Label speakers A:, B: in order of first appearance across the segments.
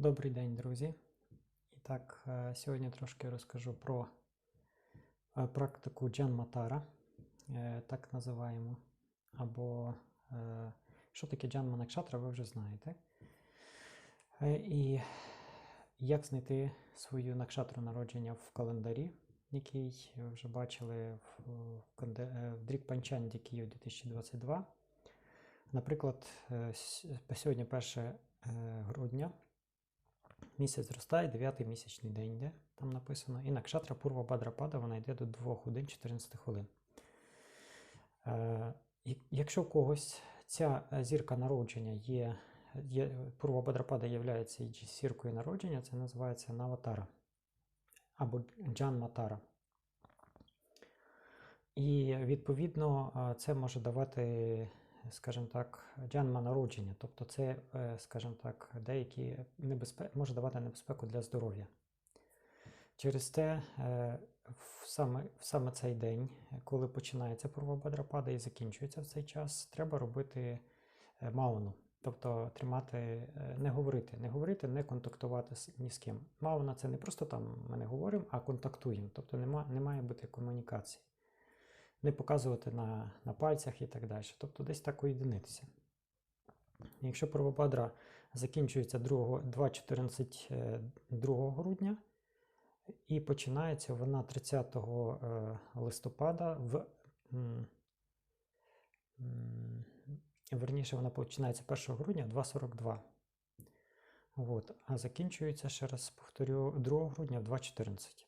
A: Добрий день, друзі. І так, е, сьогодні трошки розкажу про е, практику Джан Матара, е, так називаємо. Або що таке Джан Манакшатра, ви вже знаєте. І як знайти свою накшатру народження в календарі, який ви вже бачили в, Дрік Панчанді Київ 2022. Наприклад, сьогодні 1 е, грудня. Місяць зростає, 9 місячний день йде, там написано. І накшатра Пурва Бадрапада вона йде до 2 годин 14 хвилин. Е, якщо у когось ця е, зірка народження є, є Пурва Бадрапада є зіркою народження, це називається Наватара або Джан Матара. І відповідно е, це може давати, скажімо так, джанма народження. Тобто це, е, скажімо так, деякі небезпе... може давати небезпеку для здоров'я. Через те е, в саме, в саме цей день, коли починається Пурвабадрапада і закінчується в цей час, треба робити е, мауну. Тобто тримати, не говорити, не говорити, не контактувати ні з ким. Мауна це не просто там ми не говоримо, а контактуємо. Тобто нема, не має бути комунікації. Не показувати на, на пальцях і так далі. Тобто десь так уєдинитися. Якщо Правобадра закінчується 2, 2.14 е, 2 грудня, і починається вона 30 е, листопада в. Верніше, вона починається 1 грудня в 2.42. От, а закінчується, ще раз повторю, 2 грудня в 2.14.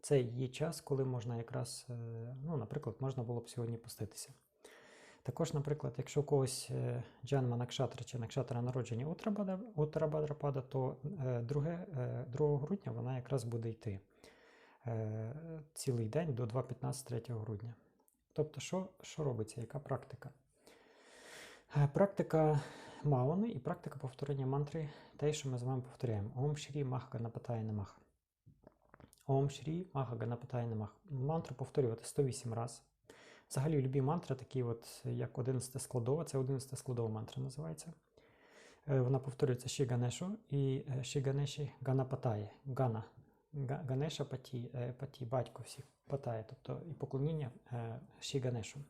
A: Це є час, коли можна якраз, е, ну, наприклад, можна було б сьогодні поститися. Також, наприклад, якщо у когось е, Джанма Накшатра чи Накшатра народження Утрабадрапада, то е, друге, е, 2 грудня вона якраз буде йти цілий день до 2.15 3 грудня. Тобто, що, що робиться, яка практика? Практика мауни і практика повторення мантри, те, що ми з вами повторяємо. Ом Шрі Мах Ганапатая Намах. Ом Шрі Маха Ганапатая Намах. Мантру повторювати 108 разів. Взагалі, любі мантри, такі от, як 11 складова, це 11 складова мантра називається. Е, Вона повторюється Ші Ганешу і е, Ші Ганеші Ганапатає. Гана. Ганеша паті, е, паті, батько всіх патає, тобто і поклоніння е, Ші Ганешу.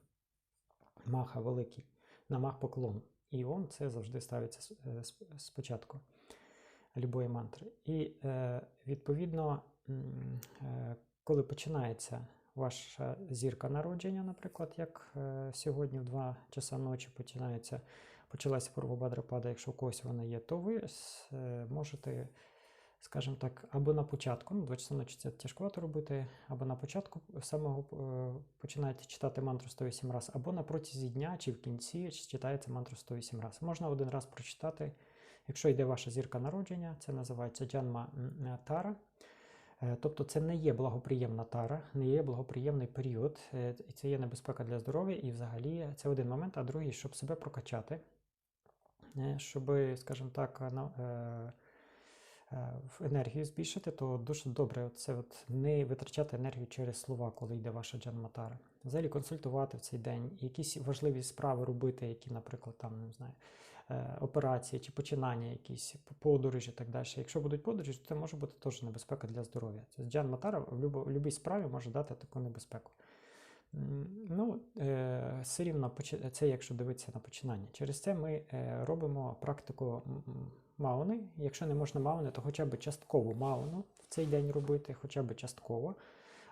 A: Маха великий, на мах поклон. І ом це завжди ставиться спочатку любої мантри. І відповідно, коли починається ваша зірка народження, наприклад, як е, сьогодні в 2 часа ночі починається, почалася Пурвабадрапада, якщо у когось вона є, то ви е, можете, скажімо так, або на початку, ну, 2 часа ночі це тяжкувато робити, або на початку самого е, починаєте читати мантру 108 разів, або на протязі дня чи в кінці читаєте мантру 108 разів. Можна один раз прочитати. Якщо йде ваша зірка народження, це називається Джанма е, Тара. Е, Тобто це не є благоприємна тара, не є благоприємний період, е, і це є небезпека для здоров'я, і взагалі це один момент, а другий, щоб себе прокачати, е, щоб, скажімо так, в енергію збільшити, то дуже добре це от не витрачати енергію через слова, коли йде ваша джанматара. Взагалі консультувати в цей день, якісь важливі справи робити, які, наприклад, там не знаю, операції чи починання, якісь подорожі і так далі. Якщо будуть подорожі, то це може бути теж небезпека для здоров'я. Це Джан Матара в будь-якій справі може дати таку небезпеку. Ну, е, все рівно це якщо дивитися на починання. Через це ми е, робимо практику мауни. Якщо не можна мауни, то хоча б часткову мауну в цей день робити, хоча б частково.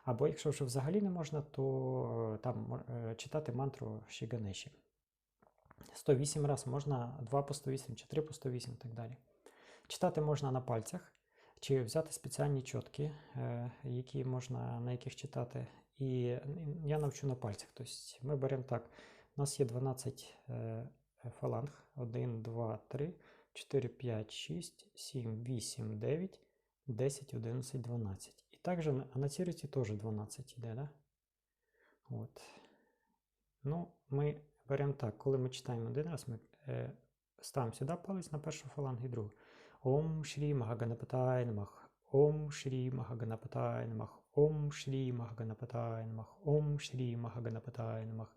A: Або якщо вже взагалі не можна, то е, там е, читати мантру Шіганеші. 108 раз можна 2 по 108 чи 3 по 108 і так далі. Читати можна на пальцях, чи взяти спеціальні чотки, е, які можна, на яких читати. І я навчу на пальцях. Тобто ми беремо так. У нас є 12 е, фаланг. 1, 2, 3, 4, 5, 6, 7, 8, 9, 10, 11, 12. І також на, на теж 12 іде, да? От. Ну, ми беремо так, коли ми читаємо один раз, ми е, ставимо сюди палець на першу фалангу і другу. Ом Шрі Магаганапатай Намах. Ом Шрі Магаганапатай Намах. Ом Шрі Магаганапатай Намах. Ом Шрі Магаганапатай Намах.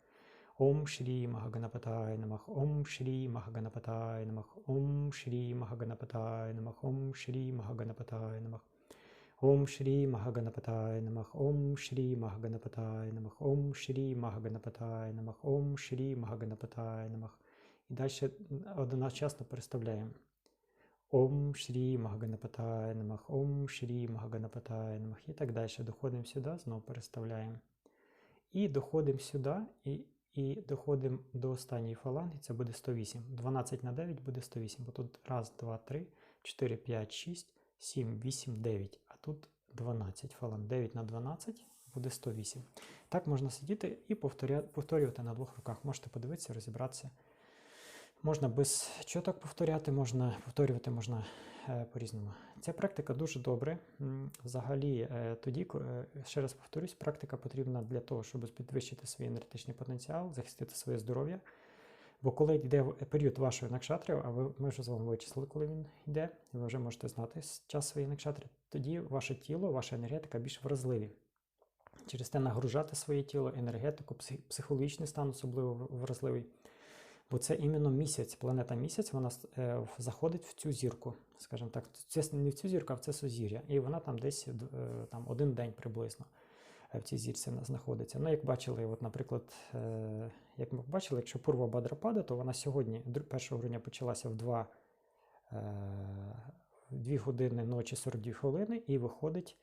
A: Ом Шрі Магаганапатай Намах, Ом Шрі Магаганапатай Намах, Ом Шрі Магаганапатай Намах, Ом Шрі Магаганапатай Намах. Ом Шрі Магаганапатай Намах, Ом Шрі Магаганапатай Намах, Ом Шрі Магаганапатай Намах, Ом Шрі Магаганапатай Намах. І далі одночасно переставляємо. Ом Шрі Магаганапатай Намах, Ом Шрі Магаганапатай Намах. І так далі. Доходимо сюди, знову переставляємо. І доходимо сюди, і і доходимо до останньої фаланги, це буде 108. 12 на 9 буде 108, бо тут 1, 2, 3, 4, 5, 6, 7, 8, 9, а тут 12 фаланг. 9 на 12 буде 108. Так можна сидіти і повторювати на двох руках. Можете подивитися, розібратися. Можна без чоток повторяти, можна повторювати можна е, по-різному. Ця практика дуже добре. Взагалі, е, тоді, е, ще раз повторюсь, практика потрібна для того, щоб підвищити свій енергетичний потенціал, захистити своє здоров'я. Бо коли йде період вашої накшатри, а ви, ми вже з вами вичислили, коли він йде, ви вже можете знати час своєї накшатри, тоді ваше тіло, ваша енергетика більш вразливі. Через те нагружати своє тіло, енергетику, психологічний стан особливо вразливий. Бо це іменно місяць, планета місяць, вона е, заходить в цю зірку, скажімо так, це не в цю зірку, а в це сузір'я. І вона там десь е, там, один день приблизно е, в цій зірці знаходиться. Ну, як бачили, от, наприклад, е, як ми бачили, якщо пурва Бадрапада, то вона сьогодні, 1 грудня, почалася в 2, е, 2 години ночі 42 хвилини і виходить.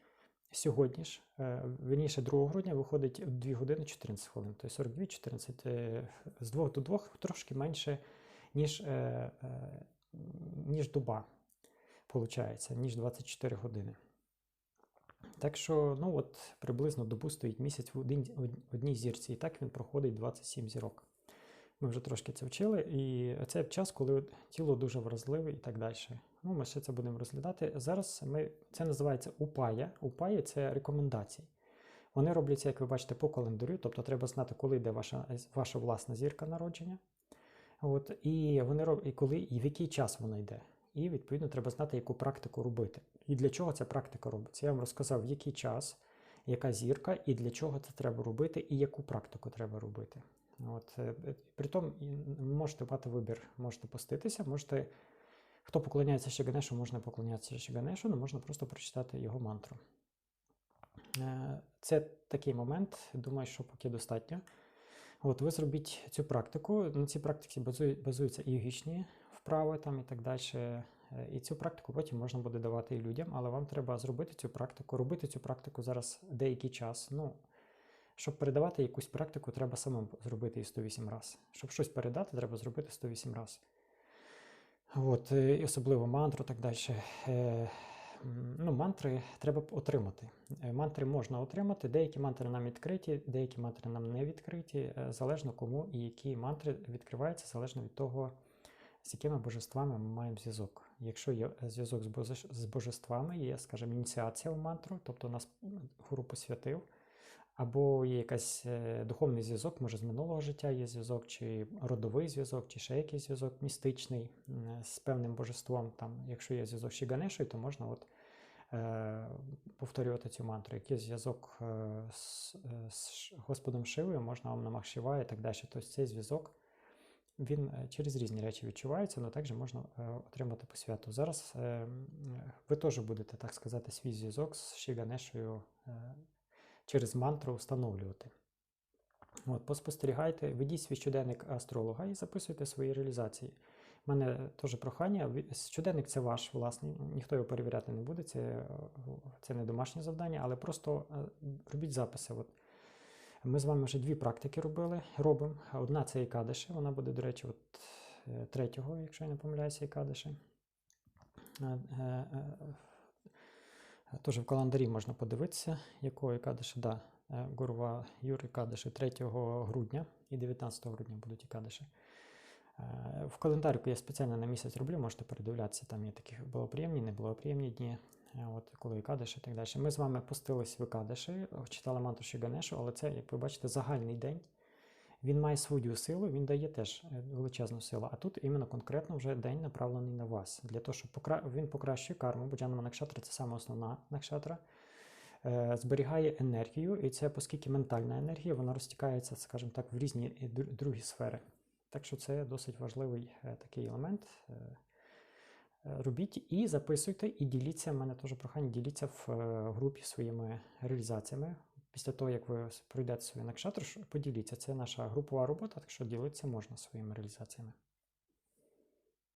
A: Сьогодні ж, е, вірніше 2 грудня виходить 2 години 14 хвилин, тобто 42-14 з 2 до 2 трошки менше, ніж е, е, ніж доба, виходить, ніж 24 години. Так що, ну от, приблизно добу стоїть місяць в одній зірці, і так він проходить 27 зірок. Ми вже трошки це вчили, і це час, коли тіло дуже вразливе і так далі. Ну, Ми ще це будемо розглядати. Зараз ми, це називається упая. Упая це рекомендації. Вони робляться, як ви бачите, по календарю, тобто треба знати, коли йде ваша ваша власна зірка народження. От, І вони роб... і коли, і в який час вона йде. І, відповідно, треба знати, яку практику робити. І для чого ця практика робиться. Я вам розказав, в який час, яка зірка, і для чого це треба робити, і яку практику треба робити. От, е, е, Притом можете мати вибір, можете поститися, можете. Хто поклоняється ще Ганешу, можна поклонятися ще але можна просто прочитати його мантру. Е, це такий момент, думаю, що поки достатньо. От Ви зробіть цю практику. На цій практиці базуються і йогічні вправи там і так далі. І цю практику потім можна буде давати і людям, але вам треба зробити цю практику, робити цю практику зараз деякий час. Ну, щоб передавати якусь практику, треба самим зробити і 108 разів. Щоб щось передати, треба зробити 108 разів. От, і Особливо мантру так далі. Е, ну, Мантри треба отримати. Е, мантри можна отримати, деякі мантри нам відкриті, деякі мантри нам не відкриті, е, залежно кому і які мантри відкриваються, залежно від того, з якими божествами ми маємо зв'язок. Якщо є зв'язок з божествами, є, скажімо, ініціація в мантру, тобто нас гуру посвятив або є якийсь е, духовний зв'язок, може з минулого життя є зв'язок, чи родовий зв'язок, чи ще якийсь зв'язок містичний з певним божеством. Там, Якщо є зв'язок з Ганешою, то можна от, е, повторювати цю мантру. Який зв'язок е, з, е, з Господом Шивою, можна вам намах і так далі. Тобто цей зв'язок він через різні речі відчувається, але також можна отримати посвяту. Зараз ви теж будете, так сказати, свій зв'язок з Шіганешою через мантру встановлювати. От, Поспостерігайте, ведіть свій щоденник астролога і записуйте свої реалізації. У мене теж прохання. Щоденник це ваш власний, ніхто його перевіряти не буде, це це не домашнє завдання, але просто е, робіть записи. От. Ми з вами вже дві практики робили, робимо. Одна це Ікадиші, вона буде, до речі, от, е, третього, якщо я не помиляюся, Ікадиші. Е, Тож в календарі можна подивитися, якої кадиші, да, е, Гурва Юрій кадиші 3 грудня і 19 грудня будуть і кадиші. Е, в календарку я спеціально на місяць роблю, можете передивлятися, там є такі благоприємні, неблагоприємні дні, е, от коли і і так далі. Ми з вами пустились в кадиші, читали манту Ганешу, але це, як ви бачите, загальний день. Він має свою силу, він дає теж е, величезну силу. А тут іменно конкретно вже день направлений на вас. Для того, щоб покра... він покращує карму, бо Джанама Накшатра це саме основна накшатра. е, зберігає енергію, і це, оскільки ментальна енергія, вона розтікається, скажімо так, в різні е, другі сфери. Так що це досить важливий е, такий елемент. Е, е, Робіть і записуйте, і діліться. У мене теж прохання, діліться в е, групі своїми реалізаціями. Після того, як ви пройдете свій накшатр, поділіться. Це наша групова робота, так що ділитися можна своїми реалізаціями.